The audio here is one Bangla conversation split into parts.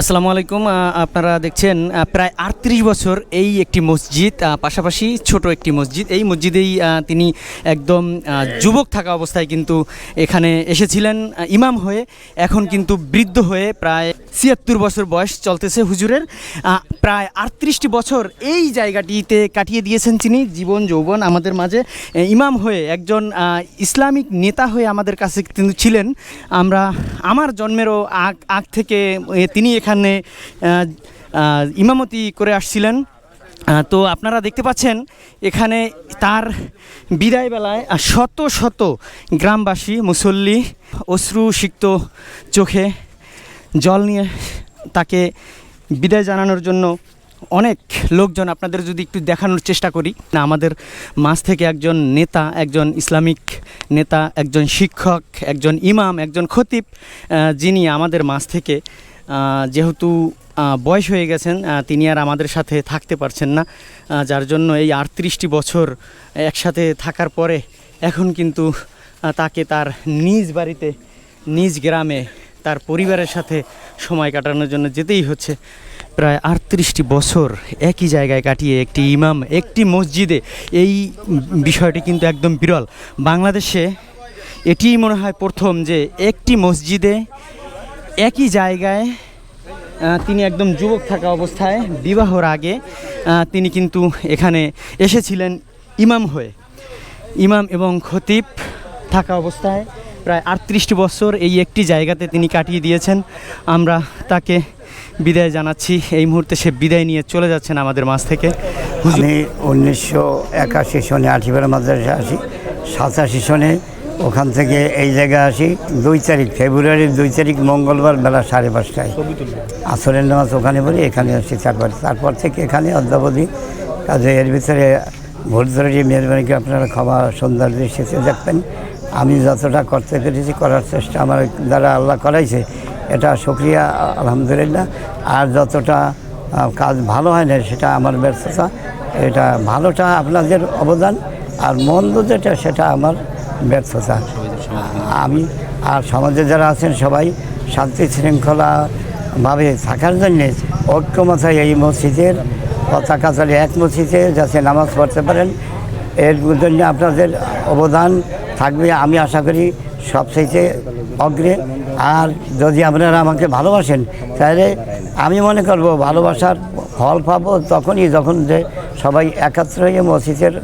আসসালামু আলাইকুম আপনারা দেখছেন প্রায় আটত্রিশ বছর এই একটি মসজিদ পাশাপাশি ছোট একটি মসজিদ। এই মসজিদেই তিনি একদম যুবক থাকা অবস্থায় কিন্তু এখানে এসেছিলেন ইমাম হয়ে, এখন কিন্তু বৃদ্ধ হয়ে প্রায় ছিয়াত্তর বছর বয়স চলতেছে হুজুরের। প্রায় আটত্রিশটি বছর এই জায়গাটিতে কাটিয়ে দিয়েছেন তিনি জীবন যৌবন আমাদের মাঝে। ইমাম হয়ে একজন ইসলামিক নেতা হয়ে আমাদের কাছে কিন্তু ছিলেন। আমরা, আমার জন্মেরও আগ আগ থেকে তিনি এখানে ইমামতি করে আসছিলেন। তো আপনারা দেখতে পাচ্ছেন, এখানে তার বিদায় বেলায় শত শত গ্রামবাসী, মুসল্লি অশ্রু সিক্ত চোখে জল নিয়ে তাকে বিদায় জানানোর জন্য অনেক লোকজন আপনাদের যদি একটু দেখানোর চেষ্টা করি। না, আমাদের মাঝ থেকে একজন নেতা, একজন ইসলামিক নেতা, একজন শিক্ষক, একজন ইমাম, একজন খতিব যিনি আমাদের মাঝ থেকে যেহেতু বয়স হয়ে গেছেন তিনি আর আমাদের সাথে থাকতে পারছেন না যার জন্য এই আটত্রিশটি বছর একসাথে থাকার পরে এখন কিন্তু তাকে তার নিজ বাড়িতে, নিজ গ্রামে তার পরিবারের সাথে সময় কাটানোর জন্য যেতেই হচ্ছে। প্রায় আটত্রিশটি বছর একই জায়গায় কাটিয়ে একটি ইমাম, একটি মসজিদে এই বিষয়টি কিন্তু একদম বিরল। বাংলাদেশে এটিই মনে হয় প্রথম যে একটি মসজিদে একই জায়গায় তিনি একদম যুবক থাকা অবস্থায় বিবাহর আগে তিনি কিন্তু এখানে এসেছিলেন ইমাম হয়ে। ইমাম এবং খতিব থাকা অবস্থায়। প্রায় আটত্রিশটি বছর এই একটি জায়গাতে তিনি কাটিয়ে দিয়েছেন। আমরা তাকে বিদায় জানাচ্ছি। এই মুহূর্তে সে বিদায় নিয়ে চলে যাচ্ছেন আমাদের মাঝ থেকে। আমি উনিশশো একাশি সনে আঠিবেলা মাদ্রাসা আসি সাতাশি সনে ওখান থেকে এই জায়গায় আসি। দুই তারিখ ফেব্রুয়ারির দুই তারিখ মঙ্গলবার বেলা সাড়ে পাঁচটায়। আসরের নামাজ ওখানে বলি এখানে আসছি তারপর তারপর থেকে এখানে অদ্যাবধি কাজে এর ভিতরে ভোট ধরে মেহরবানিকে আপনারা ক্ষমা সুন্দর দৃষ্টিতে দেখবেন। আমি যতটা করতে পেরেছি করার চেষ্টা আমার দ্বারা আল্লাহ করাইছে, এটা শুক্রিয়া, আলহামদুলিল্লাহ। আর যতটা কাজ ভালো হয় না সেটা আমার ব্যর্থতা, এটা ভালোটা আপনাদের অবদান আর মন্দ যেটা সেটা আমার ব্যর্থতা। আমি আর সমাজে যারা আছেন সবাই শান্তি শৃঙ্খলাভাবে থাকার জন্যে ঐক্যমতায় এই মসজিদের পতাকা তলে এক মসজিদে যাতে নামাজ পড়তে পারেন, এর জন্য আপনাদের অবদান থাকবে। আমি আশা করি সবচেয়ে অগ্রে। আর যদি আপনারা আমাকে ভালোবাসেন, তাহলে আমি মনে করব ভালোবাসার ফল পাবো তখনই যখন যে সবাই একাত্র হয়ে মসজিদের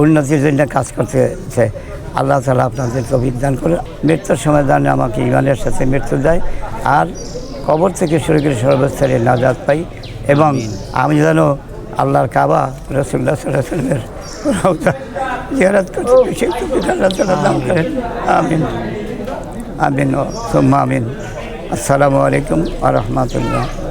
উন্নতির জন্য কাজ করতেছে। আল্লাহ তালা আপনাদের বিধান করে মৃত্যুর সময় দানে আমাকে ইমানের সাথে মৃত্যু দেয়। আর কবর থেকে শুরু করে সর্বস্তরে নাজাদ পাই। এবং আমি যেন আল্লাহর কাবা রসুল্লাহ সাল্লামের করতে সেই আল্লাহ করেন। আমিন। আমিন আমিন। আসসালামু আলাইকুম আ রহমতুল্লাহ।